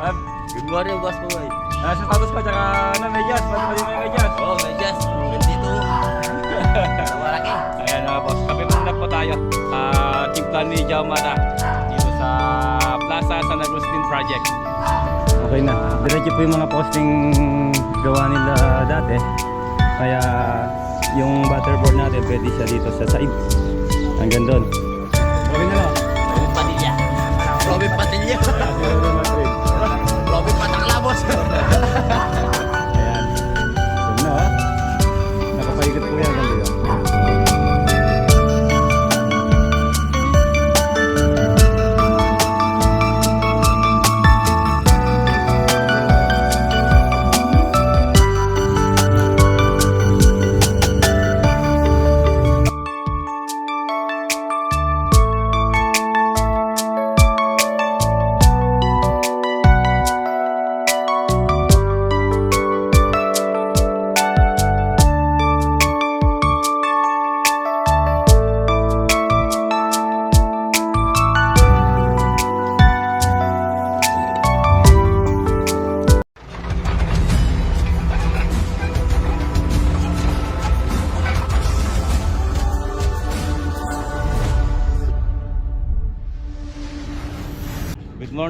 Ah, Good morning, boss boy. ah, sapatos ko, tsaka ano, medyas. Pati pati may medyas. Oh, medyas. Nandito. Malaki. Ayan mga boss, kape muna po tayo. Ah, timplan ni Jao Mata dito sa Plaza San Agustin Project. Okay na. Diretso po yung mga posting gawa nila dati. Kaya yung butterboard natin pwede siya dito sa side. Hanggang doon. Okay na lang. Robin Padilla. Robin Padilla. Yeah.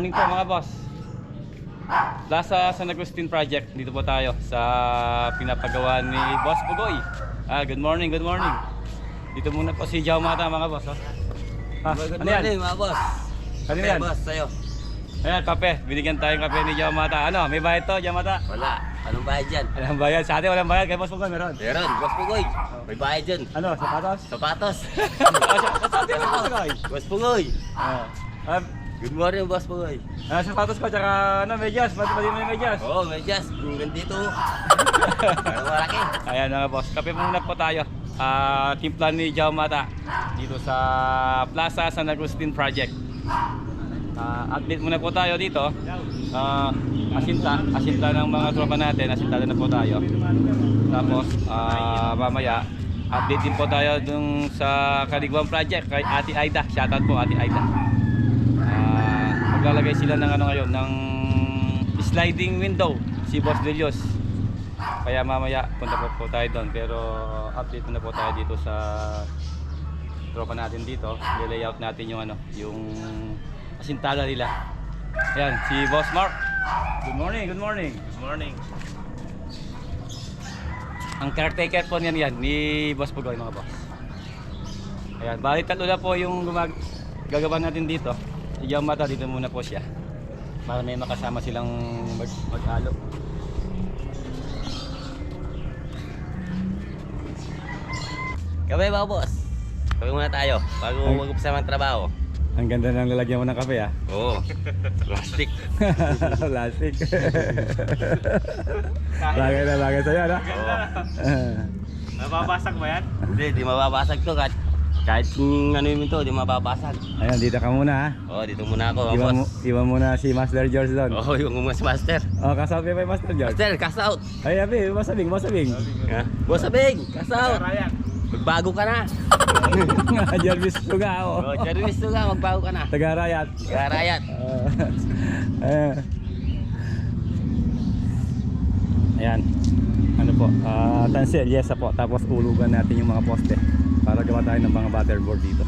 morning po mga boss. Plaza San Agustin Project. Dito po tayo sa pinapagawa ni Boss Pugoy. Ah, good morning, good morning. Dito muna po si Jao Mata mga boss. Oh. Ah, Good ano yan? morning, mga boss. Ano Okay, yan? boss, sa'yo. Ayan, kape. Binigyan tayong kape ni Jao Mata. Ano, may bayad to, Jao Mata? Wala. Anong bayad dyan? Walang bayad. Sa atin, walang bayad. Kay Boss Pugoy, meron. Meron, boss Pugoy. May bayad dyan. Ano, sapatos? Sapatos. Sa atin, Boss Pugoy. boss Pugoy. Ah, ah, Good morning, boss Pugoy. ah, sapatos ko, tsaka ano, medyas. Pati pati may medyas. Oh, medyas. Nandito. Malaki. Ayan mga boss, kape muna po tayo. Ah, timplan ni Jao Mata dito sa Plaza San Agustin Project. Ah, update muna po tayo dito. Ah, asinta, asinta ng mga tropa natin, asinta na po tayo. Tapos ah, mamaya update din po tayo dun sa Kaligwang Project kay Ate Aida. Shoutout po Ate Aida. Maglalagay sila ng ano ngayon ng sliding window si Boss Delios. Kaya mamaya punta po, po tayo doon pero update muna po tayo dito sa tropa natin dito. I-layout natin yung ano, yung asintala nila. Ayan, si Boss Mark. Good morning, good morning. Good morning. Ang caretaker po niyan yan, ni Boss Pugoy mga boss. Ayan, bali tatlo na po yung gumag gagawa natin dito. Si Yamata dito muna po siya. Para may makasama silang mag mag-alo. Kape ba, boss? Kape muna tayo bago Ay. mag-umpisa ng trabaho. Ang ganda ng lalagyan mo ng kape ah. Oo. Plastic. Plastic. bagay na bagay sa'yo, ano? Oo. Nababasag ba yan? Hindi, di mababasag to kahit kahit kung ano yun to, di mababasag. Ayan, dito ka muna ha. Oo, dito muna ako, Iwan, mo, iwan muna si Master George doon. Oo, yung mas master. Oh, kasabi pa yung Master George. Master, cast out. Ay, abi, masabing, masabing. Ha? Boss Abing, cast out. Magbago ka na. Jarvis Suga, Oo, oh. Charis to ka, magbago ka na. Taga-rayat. Garayat. Ah, eh. Ayan. Ano po? Ah, tansel, yes po. Tapos ulugan natin yung mga poste para gawa tayo ng mga butterboard dito.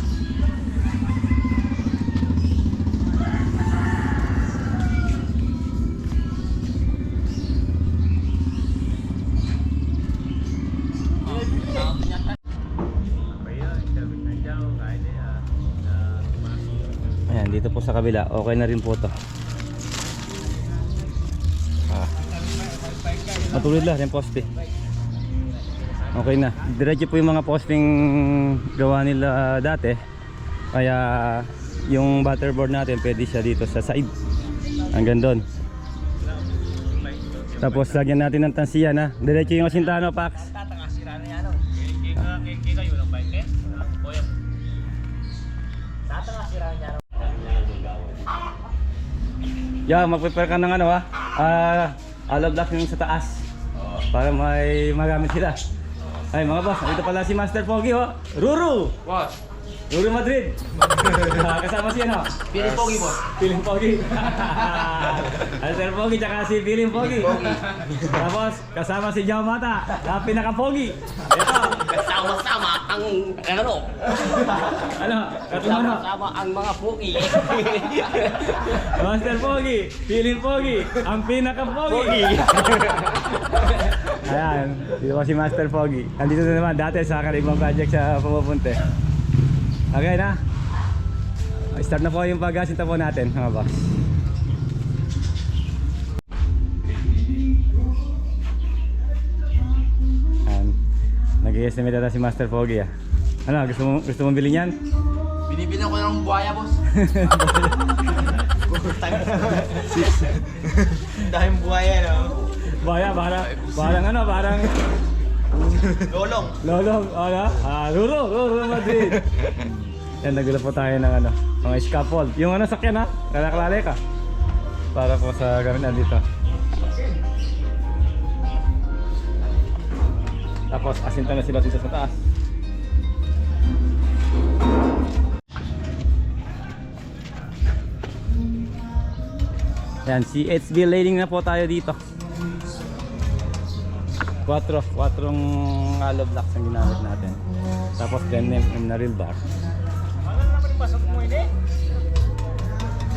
Ayan, dito po sa kabila. Okay na rin po to. Ah. Matulid lang yung poste. Okay na. Diretso po yung mga posting gawa nila dati. Kaya yung butterboard natin pwede siya dito sa side. Hanggang doon. Tapos lagyan natin ng tansiyan ha. Diretso yung asintano, Pax. Yeah, mag-prepare ka ng ano ha. Ah, hollow block yung sa taas. Para may magamit sila. Ay mga boss, dito pala si Master Pogi oh. Ruru! Boss. Ruru Madrid. Ah, Kasama siya no? Piling pogi boss. Piling Pogi. Ano Sir Pogi, tsaka si Piling Pogi. Tapos, kasama si Jao Mata, na pinaka-pogi. Ito, Kasama-sama ang ano, ano, katulad ano, kasama ang mga puki. Master Pogi, Piling Pogi, ang pinaka-pogi. Ayan, dito po si Master Pogi. Andito na naman, dati sa karibang project sa pumupunte. Okay na. Start na po yung pagkasinta po natin, mga boss. Nag-estimate na si Master Pogi ah. Ano, gusto mo, gusto mong bilhin yan? Binibilang ko ng buhaya, boss. Dahil buhaya, no? Baya, parang, parang ano, parang Lolong. Lolong, ano? Ah, Ruro, Ruro Madrid. Yan, nagulo po tayo ng ano, mga scaffold. Yung ano, sakyan ha, kalaklale ka. Para po sa gamitan dito. Tapos, asinta na sila dito sa taas. Yan, si HB lading na po tayo dito. 4, 4 hollow blocks ang ginamit natin. Tapos 10 mm na real bar.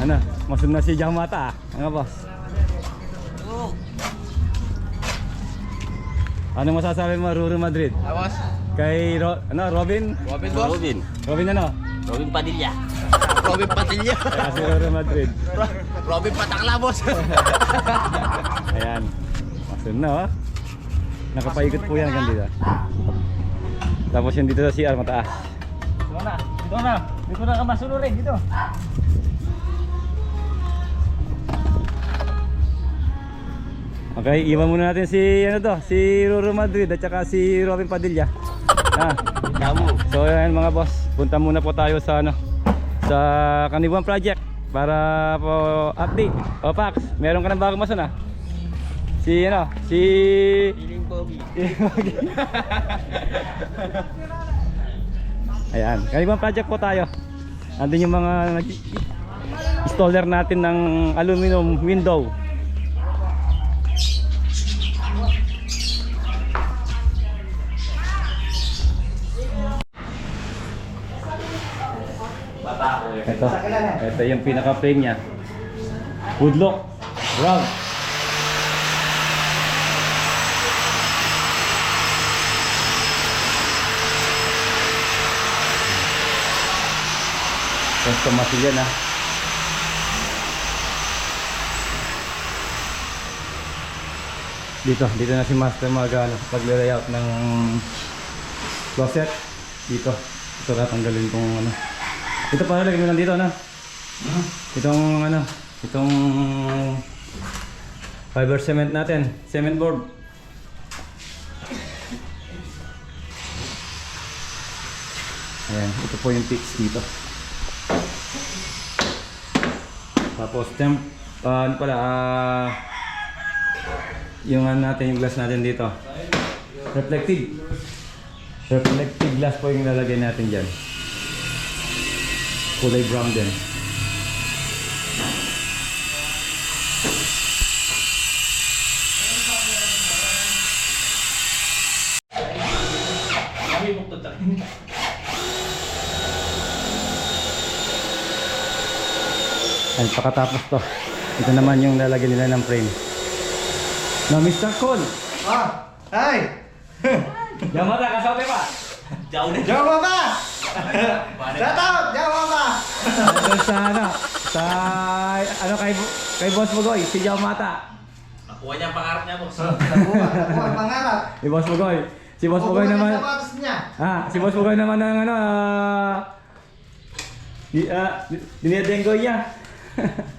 Ano? Masud na si Jamata ah. Ano boss? Ano masasabi mo Ruru Madrid? Tapos, Kay Ro ano, Robin? Robin, boss. Robin. Robin ano? Robin Padilla. Robin Patilya. Kaya si Ruru Madrid. Robin Patakla, boss. Ayan. Masud na oh. Nakapaikot po yan hanggang dito. Tapos yung dito sa CR mataas. Dito na. Dito na. Dito na ka masunurin. Dito. Okay, iwan muna natin si ano to, si Ruru Madrid at saka si Robin Padilla. Ah, so ayan mga boss, punta muna po tayo sa ano sa Kanibuan Project para po update. O Pax, meron ka ng bagong mason ah. Si ano, si Piling Pogi. Ayan, Kanibuan Project po tayo. Andun yung mga installer natin ng aluminum window. Ito, ito yung pinaka frame niya. Woodlock, round. Custom material ah. Dito, dito na si Master mag ano, pagre-layout ng closet. Dito. Ito tatanggalin kong ano. Ito para lagyan mo lang dito ano. Itong ano, itong fiber cement natin, cement board. Ayan, ito po yung fix dito. Tapos temp, ah, ano pala, ah, yung ano natin, yung glass natin dito. Reflective. Reflective glass po yung lalagay natin dyan. Kulay brown din. Ayan, pakatapos to. Ito naman yung lalagyan nila ng frame. Na Mr. Cole! Ah, hi! Yamata, kasabi pa! Jawa ba? Shout out! Jawa ba? Doon sa ano, sa ano kay kay Boss Bugoy, si Yamata. Nakuha niya ang pangarap niya, boss. Nakuha, nakuha ang pangarap. Si Boss Bugoy. Si Boss Bugoy Nakuha naman. ang sapatos niya. Ah, si Boss Bugoy naman ng ano, ah, di, ah, dinedenggoy niya.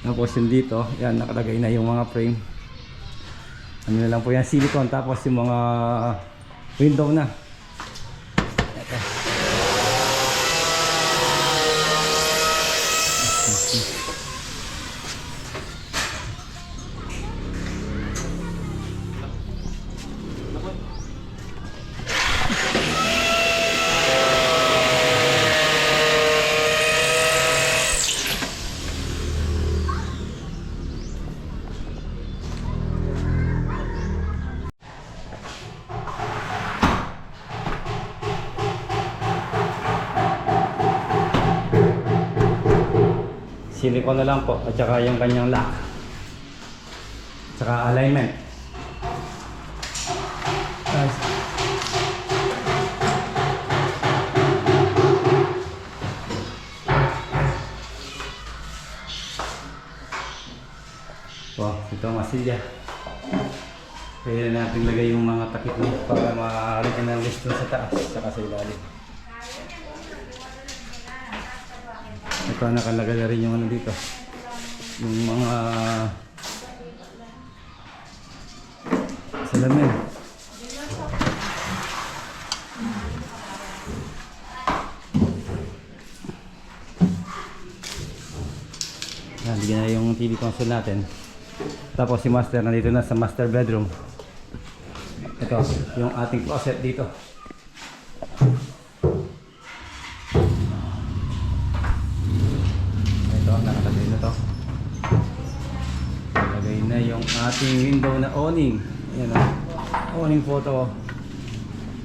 Tapos yung dito, yan nakalagay na yung mga frame. Ano na lang po yan, silicone tapos yung mga window na. Silicone na lang po at saka yung kanyang lock. At saka alignment. Nice. Wow, ito masilya. Na natin lagay yung mga takip niya para list sa taas saka sa ilalim. Ito nakalagay na rin yung ano dito. Yung mga salamin. Yan, bigyan na yung TV console natin. Tapos si master nandito na sa master bedroom. Ito, yung ating closet dito. Ito, nakalagay na to. Nakalagay na yung ating window na awning. Ayan o. Awning photo.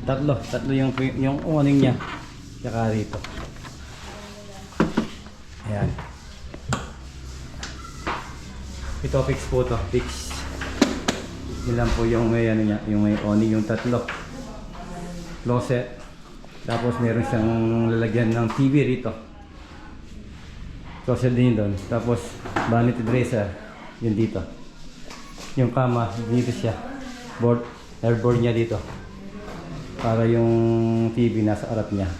Tatlo, tatlo yung, yung awning niya. Tsaka rito. Ayan. Ito fix po to, fix. Lang po yung may ano niya, yung may awning yung tatlo. Closet. Tapos meron siyang lalagyan ng TV rito. Closet din doon. Tapos vanity dresser, yun dito. Yung kama, dito siya. Board, airboard niya dito. Para yung TV nasa harap niya.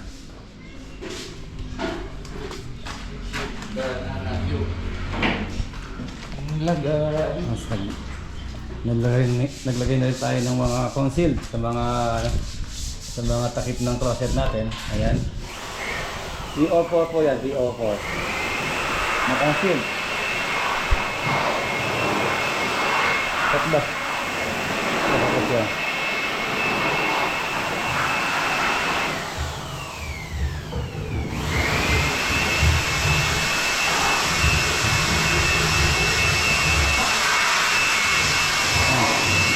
Mas nag, naglagay, naglagay na rin tayo ng mga conceal sa mga sa mga takip ng closet natin. Ayan. VO4 po yan, VO4. Na conceal. Tatlo. Tatlo siya.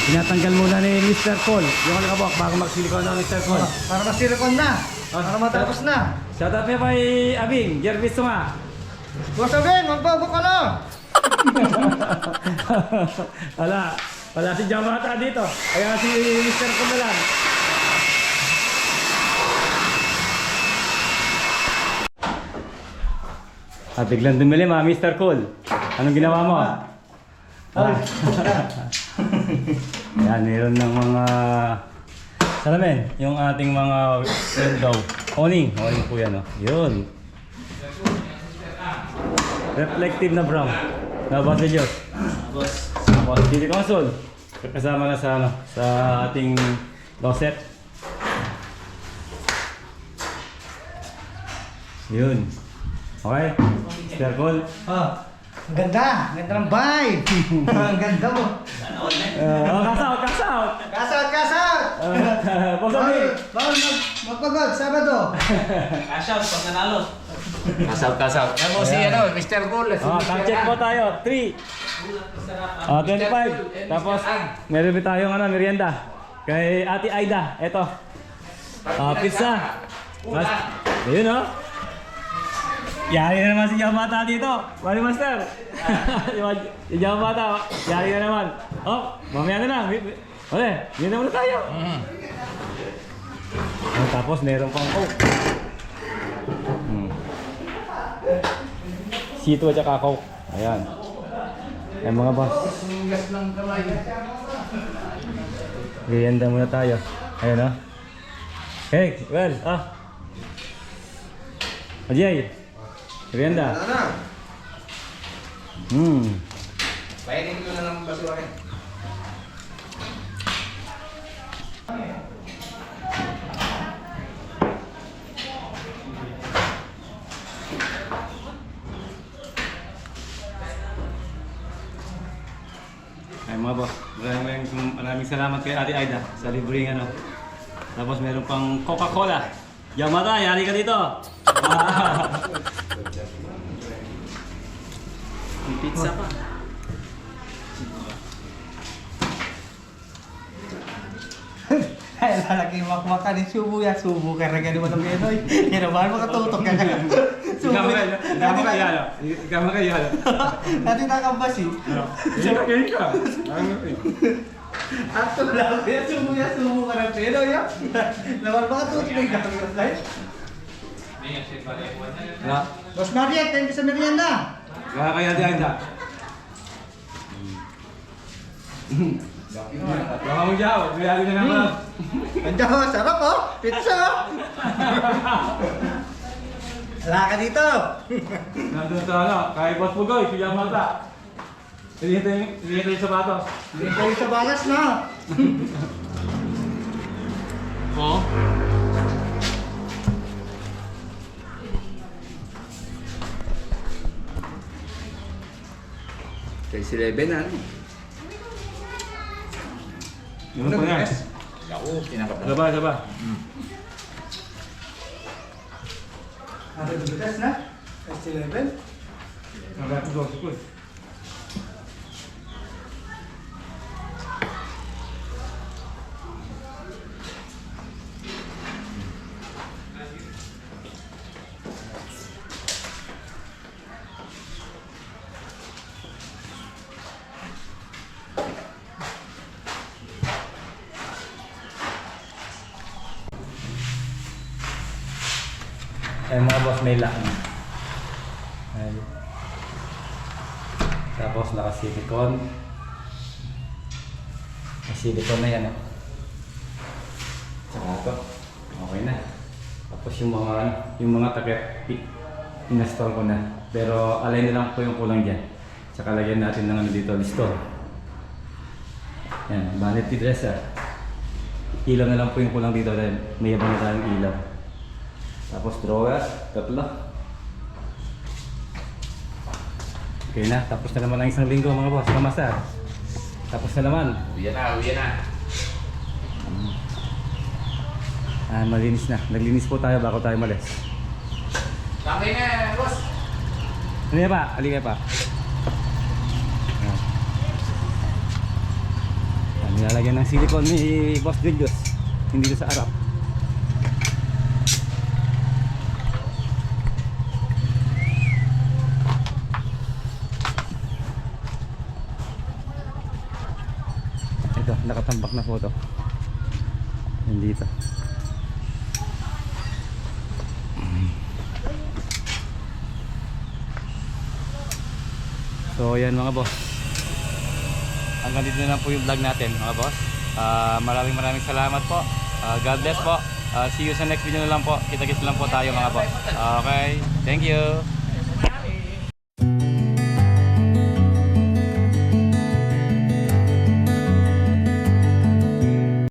Tinatanggal muna ni Mr. Cole yung alikabok bago magsilikon ng Mr. Cole. Para masilikon na. Para matapos na. Shout out niya kay Abing, Jervis Tunga. Boss Abin, magbago ka lang. wala, wala si Jamata dito. Kaya si Mr. Lang. At biglang dumilim ha, Mr. Cole. Anong ginawa mo? Ah. Yan, meron ng mga salamin. Yung ating mga window. Awning. Awning po yan. Oh. Yun. Reflective na brown. Nabasa Diyos. Boss. Tapos TV console. Kasama na sa ano, sa ating closet. Yun. Okay? Mr. Cole. Ah, ang ganda. Ang ganda ng bahay. ang ganda mo. Uh, oh, cash out, cash out! Kasat, kasat. Uh, Boss Magpagod, Sabado. Cash out pag nanalo. Kasaw, kasaw. Yan mo si ano, Mr. Cool. Oh, time check po tayo. 3. Oh, 25. Tapos, meron din tayong ano, merienda. Kay Ate Aida. Ito. Ah, pizza. Mas, ayun oh. Yari na naman si Yamata dito. Mali Master. si Yamata, yari na naman. Oh, mamaya na lang. Ole, yun na muna tayo. Oh, tapos meron pang coke. Hmm. Sito at saka coke. Ayan. Ayan mga boss. Gayanda muna tayo. Ayan ah. Hey, well, ah. Ajay. Gayanda. Hmm. Pahirin ko na lang basura Ay mga boss, maraming, maraming, salamat kay Ate Aida sa libreng ano. Tapos meron pang Coca-Cola. Yamata, yari ka dito. Ah. May pizza pa. Ay, lalaki makmaka ni subo ya. Subo ka rin ganun mo ng Pinoy. Yan naman, makatutok ka ka. Ikaw makaya. Ikaw makaya. Ikaw makaya. Dati nakambas eh. Kaya ka. Ano eh. Ato lang. Kaya sumo ya, sumo ka ng pelo ya. Naman baka tutulog ka. Na. Boss Mariet, thank you sa merienda. Kaya kaya diyan da. Baka mo jaw, kaya na naman. Andiyan, sarap oh. Pizza. Wala ka dito. Nandun sa ano, kay Boss Pugoy, si Yamata. Hinihintay hinihintay yung sapatos. Hindi kayo sa balas na. Oo. Kay si Leven ano? Jangan pernah. Jauh sini apa? Sabar, sabar. Hmm. Ada berita sana? S11. Sampai aku dua sekus. Ayan mga boss, may lock na. Ayan. Tapos naka-silicone. May silicone na yan. Eh. Tsaka ito. Okay na. Tapos yung mga, yung mga takip, in-install ko na. Pero alay na lang po yung kulang dyan. Tsaka lagyan natin ng ano dito, listo. Yan, vanity dresser. Ilaw na lang po yung kulang dito dahil may abang na tayong ilaw. Tapos drawers, tatlo. Okay na, tapos na naman ang isang linggo mga boss, kamasar. Tapos na naman. Uyan na, uyan na. Ah, malinis na. Naglinis po tayo bago tayo malis. Tangay na, boss. Ano yan pa? Halika pa. Ah. Ah, nilalagyan ng silicone ni Boss Julius. Hindi sa harap. Ito, nakatambak na po ito. Yan dito. So yan mga boss. Hanggang dito na lang po yung vlog natin mga boss. Ah, maraming maraming salamat po. Ah, God bless po. Ah, see you sa next video na lang po. Kita-kits lang po tayo mga boss. Okay. Thank you.